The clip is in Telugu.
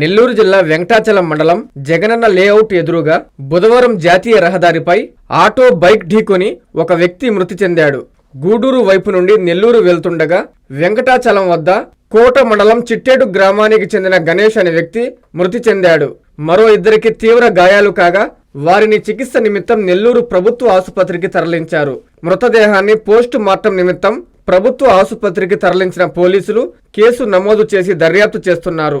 నెల్లూరు జిల్లా వెంకటాచలం మండలం జగనన్న లేఅవుట్ ఎదురుగా బుధవారం జాతీయ రహదారిపై ఆటో బైక్ ఢీకొని ఒక వ్యక్తి మృతి చెందాడు. గూడూరు వైపు నుండి నెల్లూరు వెళ్తుండగా వెంకటాచలం వద్ద కోట మండలం చిట్టేడు గ్రామానికి చెందిన గణేష్ అనే వ్యక్తి మృతి చెందాడు. మరో ఇద్దరికి తీవ్ర గాయాలు కాగా వారిని చికిత్స నిమిత్తం నెల్లూరు ప్రభుత్వ ఆసుపత్రికి తరలించారు. మృతదేహాన్ని పోస్టు మార్టం నిమిత్తం ప్రభుత్వ ఆసుపత్రికి తరలించిన పోలీసులు కేసు నమోదు చేసి దర్యాప్తు చేస్తున్నారు.